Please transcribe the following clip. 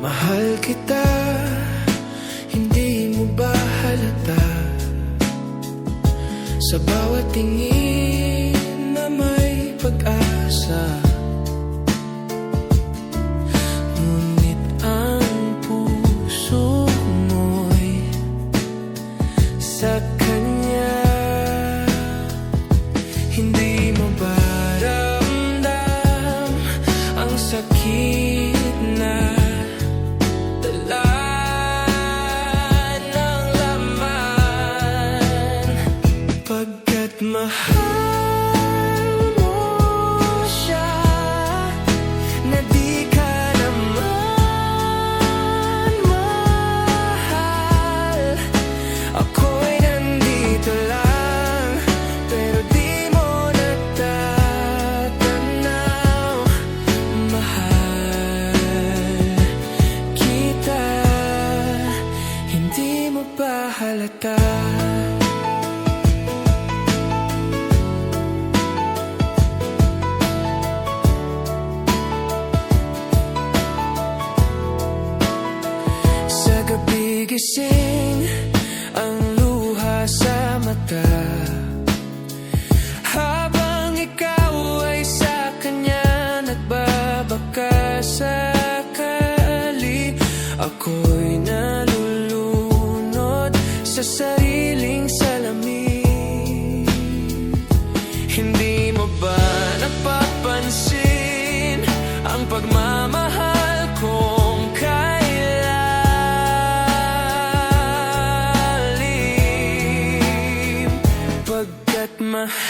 Mahal kita Hindi mo ba halata? Sa bawat tingin na may pag-asa. Ngunit ang puso mo'y Sa kanya. Hindi mo ba ramdam Ang sakit mo ba halata. Sa gabi gising Ang luha sa mata sa sariling salamin. Hindi mo ba napapansin Ang pagmamahal kong kailalim? Pagkat mahal